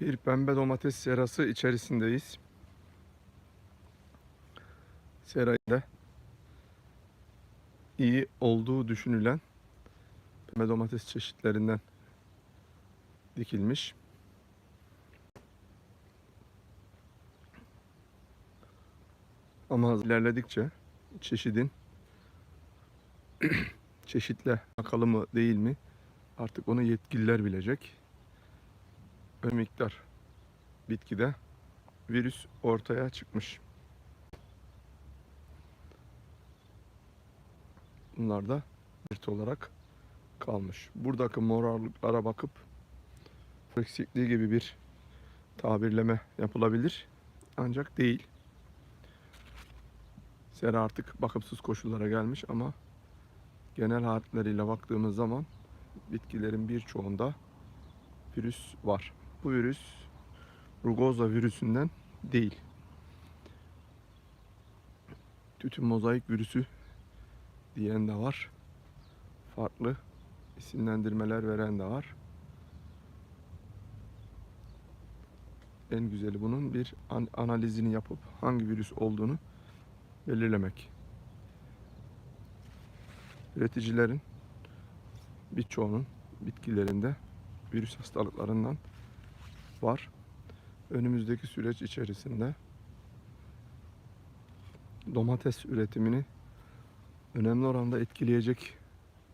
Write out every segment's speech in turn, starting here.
Bir pembe domates serası içerisindeyiz. Serayda iyi olduğu düşünülen pembe domates çeşitlerinden dikilmiş. Ama ilerledikçe çeşidin çeşitle alakalı mı değil mi artık onu yetkililer bilecek. Ön miktar bitkide virüs ortaya çıkmış. Bunlar da belirti olarak kalmış. Buradaki morarlıklara bakıp eksikliği gibi bir tabirleme yapılabilir. Ancak değil. Sera artık bakımsız koşullara gelmiş ama genel halitleriyle baktığımız zaman bitkilerin birçoğunda virüs var. Bu virüs rugoza virüsünden değil. Tütün mozaik virüsü diyen de var. Farklı isimlendirmeler veren de var. En güzeli bunun bir an- analizini yapıp hangi virüs olduğunu belirlemek. Üreticilerin birçoğunun bitkilerinde virüs hastalıklarından var. Önümüzdeki süreç içerisinde domates üretimini önemli oranda etkileyecek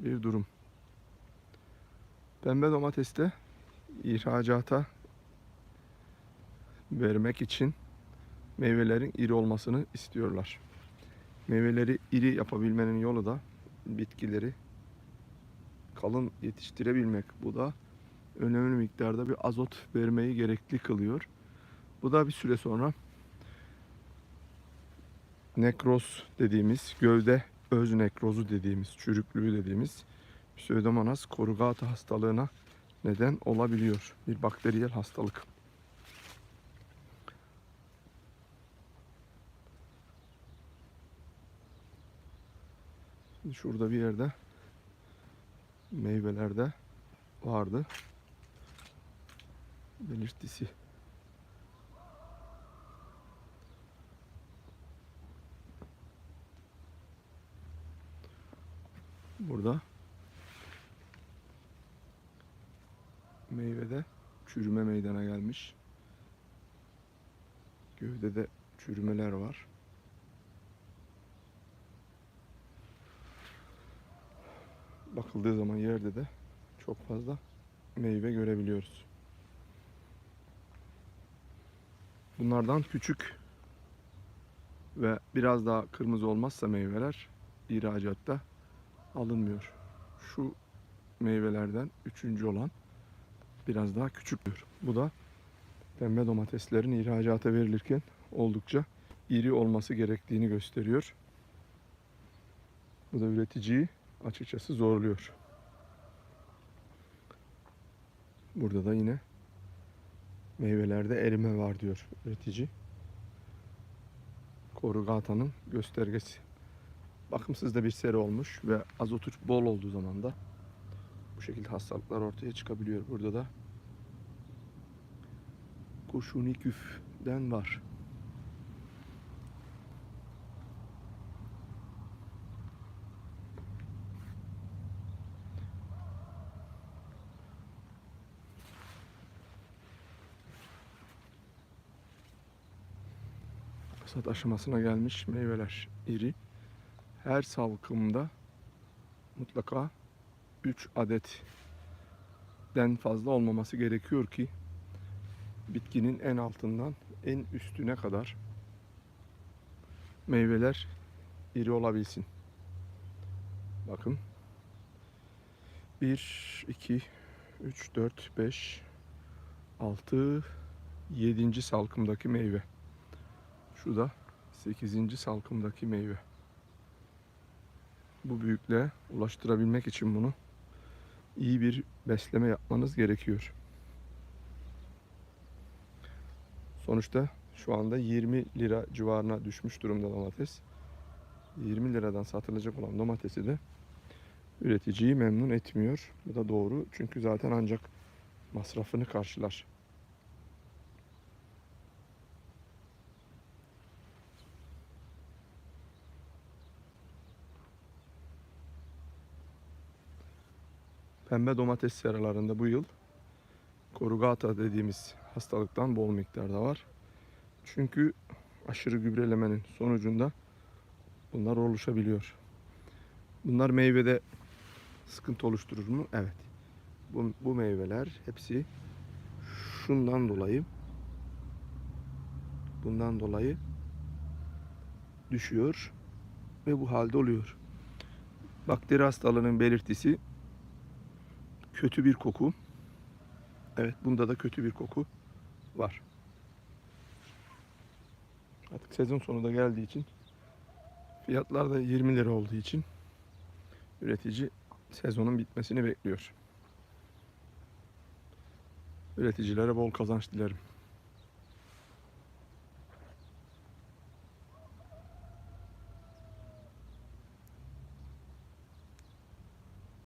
bir durum. Pembe domateste ihracata vermek için meyvelerin iri olmasını istiyorlar. Meyveleri iri yapabilmenin yolu da bitkileri kalın yetiştirebilmek. Bu da önemli miktarda bir azot vermeyi gerekli kılıyor. Bu da bir süre sonra nekroz dediğimiz, gövde öz nekrozu dediğimiz, çürüklüğü dediğimiz Pseudomonas corrugata hastalığına neden olabiliyor. Bir bakteriyel hastalık. Şurada bir yerde meyvelerde vardı. Belirtisi. Burada meyvede çürüme meydana gelmiş. Gövdede çürümeler var. Bakıldığı zaman yerde de çok fazla meyve görebiliyoruz. Bunlardan küçük ve biraz daha kırmızı olmazsa meyveler ihracatta alınmıyor. Şu meyvelerden üçüncü olan biraz daha küçüktür. Bu da pembe domateslerin ihracata verilirken oldukça iri olması gerektiğini gösteriyor. Bu da üreticiyi açıkçası zorluyor. Burada da yine meyvelerde erime var diyor üretici. Korugata'nın göstergesi. Bakımsız da bir seri olmuş ve azotu bol olduğu zaman da bu şekilde hastalıklar ortaya çıkabiliyor. Burada da kurşuni küften var. Hasat aşamasına gelmiş meyveler iri. Her salkımda mutlaka 3 adetten fazla olmaması gerekiyor ki bitkinin en altından en üstüne kadar meyveler iri olabilsin. Bakın. 1, 2, 3, 4, 5, 6, 7. salkımdaki meyve. Şu da 8. salkımdaki meyve. Bu büyüklüğe ulaştırabilmek için bunu iyi bir besleme yapmanız gerekiyor. Sonuçta şu anda 20 lira civarına düşmüş durumda domates. 20 liradan satılacak olan domatesi de üreticiyi memnun etmiyor. Bu da doğru. Çünkü zaten ancak masrafını karşılar. Pembe domates seralarında bu yıl korugata dediğimiz hastalıktan bol miktarda var. Çünkü aşırı gübrelemenin sonucunda bunlar oluşabiliyor. Bunlar meyvede sıkıntı oluşturur mu? Evet. Bu, bu meyveler hepsi şundan dolayı bundan dolayı düşüyor ve bu halde oluyor. Bakteri hastalığının belirtisi kötü bir koku. Evet bunda da kötü bir koku var. Artık sezon sonu da geldiği için fiyatlar da 20 lira olduğu için üretici sezonun bitmesini bekliyor. Üreticilere bol kazanç dilerim.